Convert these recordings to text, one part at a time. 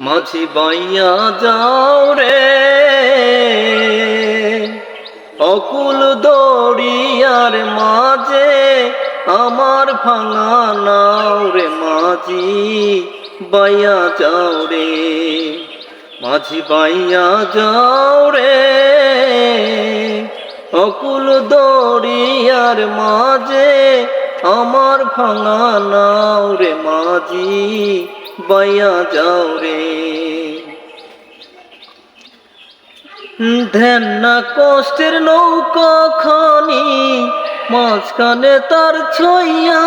মাঝি বাইয়া যাও রে। অকুল দড়িয়ার মাঝে আমার ভাঙা নাও রে মাঝি বাইয়া যাও রে। মাঝি বাইয়া যাও রে। অকুল দড়িয়ার মাঝে আমার ভাঙা নাও রে মাঝি বাইয়া যাও রে। ধ্যান না কষ্টের নৌকা খানি, মাঝখানে তার ছইয়া।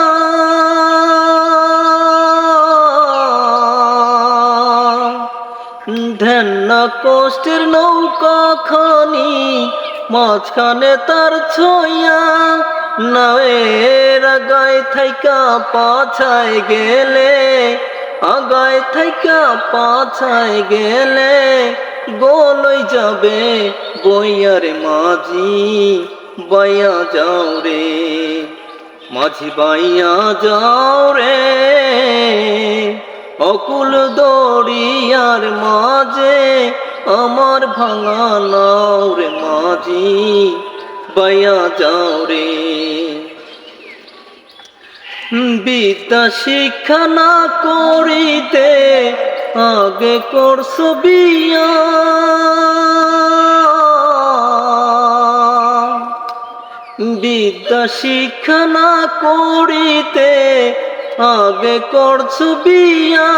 ধ্যান কষ্টের নৌকা খানি, মাঝখানে তার ছইয়া। নায়ের আগায় থাইকা পাছায় গেলে আগায় থাইকা পাছায় গেলে গোলই যাবে বইয়ার মাঝি, বাইয়া যাও রে, মাঝি বাইয়া যাও রে। অকুল দড়িয়ার মাঝে আমার ভাঙা নাও রে মাঝি, বাইয়া যাও রে। বিদ্যা শিক্ষা না করিতে আগে করছ বিয়া। বিদ্যা শিক্ষা না করিতে আগে করছ বিয়া।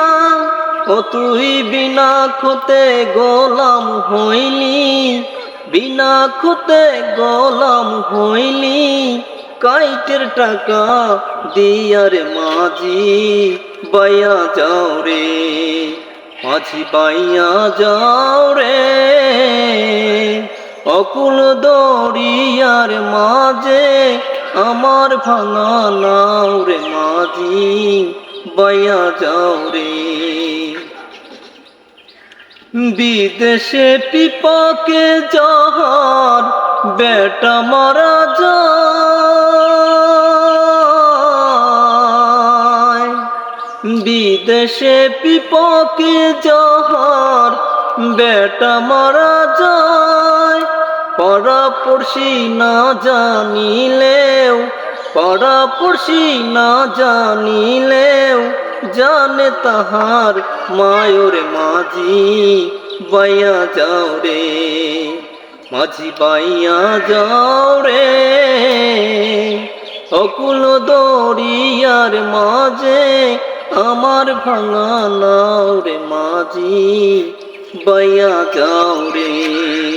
ও তুই বিনা খতে গোলাম হইলি, বিনা খতে গোলাম হইলি। কাইটের টাকা দিয়ার মাঝি, বাইয়া যাও রে, মাঝি বাইয়া যাও রে। অকুল দড়িয়ার মাঝে আমার ভাঙা নাও রে মাঝি, বাইয়া যাও রে। বিদেশে পিপাকে যাহার বেটা মারা যায়। বিদেশে পিপাকে যাহার বেটা মারা যায়। পড়াপড়শি না জানিলেও পড়াপড়শি না জানিলেও জানে তাহার মায়ুর মাঝি, বাইয়া যাও রে, মাঝি বাইয়া যাও রে। অকুল দড়িয়ার মাঝে আমার ভাঙা নাও রে মাঝি বাইয়া যাও রে।